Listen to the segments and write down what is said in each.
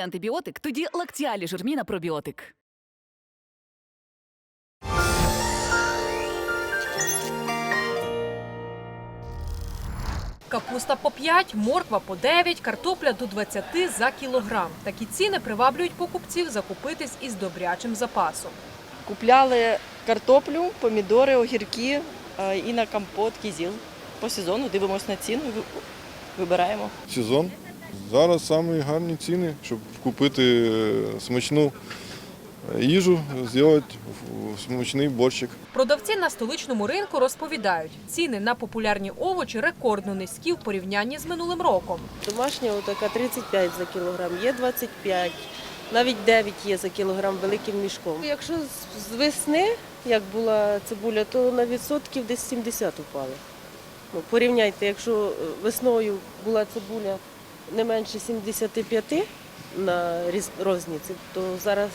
Коли антибіотик, тоді лактіалі жирміна пробіотик. Капуста по 5, морква по 9, картопля до 20 за кілограм. Такі ціни приваблюють покупців закупитись із добрячим запасом. Купляли картоплю, помідори, огірки е, і на компот, кізіл. По сезону дивимося на ціну вибираємо. сезон. Зараз самі гарні ціни, щоб купити е, смачну їжу, зробити смачний борщик. Продавці на столичному ринку розповідають, ціни на популярні овочі рекордно низькі в порівнянні з минулим роком. Домашня отака 35 за кілограм, є 25, навіть 9 є за кілограм великим мішком. Якщо з- весни, як була цибуля, то на відсотків десь 70 упало. Ну, порівняйте, якщо е, весною була цибуля не менше 75 на розниці, то зараз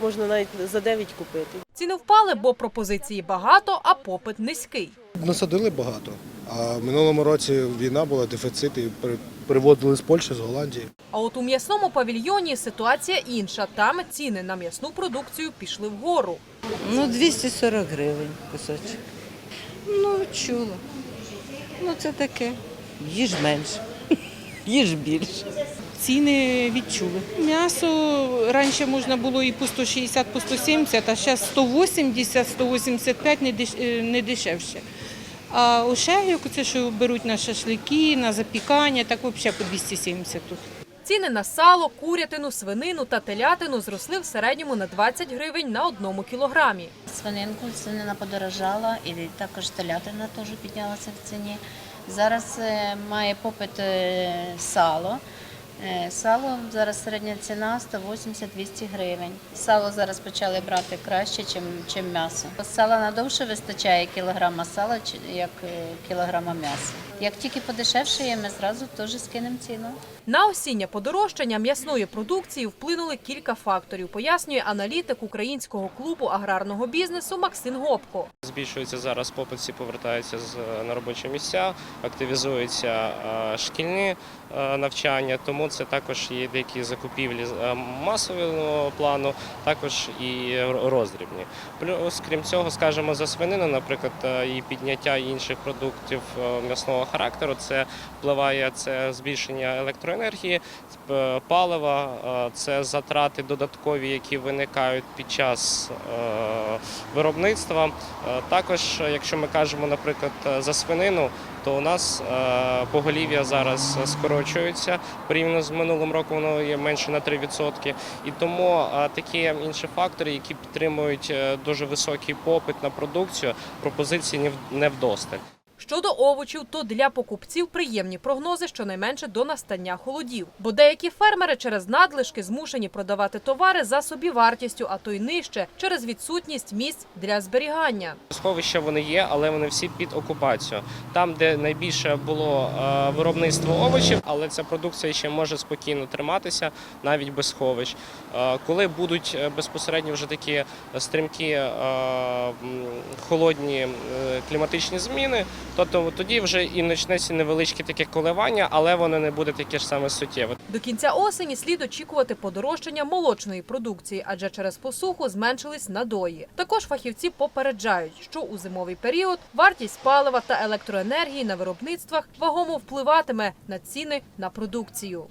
можна навіть за 9 купити. Ціни впали, бо пропозиції багато, а попит низький. Насадили багато. А в минулому році війна була, дефіцит, і при- привозили з Польщі, з Голландії. А от у м'ясному павільйоні ситуація інша. Там ціни на м'ясну продукцію пішли вгору. Ну, 240 гривень кусочок. Ну, чула. Ну, це таке. Їж менше, їж більше. Ціни відчули. М'ясо раніше можна було і по 160, по 170, а зараз 180, 185 не, деш, не дешевше. А ошейок, це що беруть на шашлики, на запікання, так взагалі по 270 тут. Ціни на сало, курятину, свинину та телятину зросли в середньому на 20 гривень на одному кілограмі. Свининку свинина подорожала і також телятина теж піднялася в ціні. Зараз е, має попит е, сало. Е, Сало зараз середня ціна 180-200 гривень. Сало зараз почали брати краще, чим, чим м'ясо. Сала надовше вистачає кілограма сала, як кілограма м'яса. Як тільки подешевшає, ми зразу теж скинемо ціну. На осіннє подорожчання м'ясної продукції вплинули кілька факторів, пояснює аналітик українського клубу аграрного бізнесу Максим Гопко. Збільшується зараз попит, всі повертаються з на робочі місця, активізуються шкільні навчання, тому це також є деякі закупівлі масового плану, також і роздрібні. Плюс, крім цього, скажімо, за свинину, наприклад, і підняття інших продуктів е, характеру, це впливає це збільшення електроенергії, е, палива, е, це затрати додаткові, які виникають під час е, виробництва. Також, якщо ми кажемо, наприклад, за свинину, то у нас поголів'я зараз скорочується. Порівняно з минулим роком воно є менше на 3%. І тому такі інші фактори, які підтримують дуже високий попит на продукцію, пропозиції не вдосталь. Щодо овочів, то для покупців приємні прогнози щонайменше до настання холодів. Бо деякі фермери через надлишки змушені продавати товари за собівартістю, а то й нижче, через відсутність місць для зберігання. Сховища вони є, але вони всі під окупацією. Там, де найбільше було е, виробництво овочів, але ця продукція ще може спокійно триматися навіть без сховищ. Е, Коли будуть е, безпосередньо вже такі стрімкі холодні кліматичні зміни, то, то тоді вже і почнеться невеличкі такі коливання, але воно не буде таке ж саме суттєве. До кінця осені слід очікувати подорожчання молочної продукції, адже через посуху зменшились надої. Також фахівці попереджають, що у зимовий період вартість палива та електроенергії на виробництвах вагомо впливатиме на ціни на продукцію.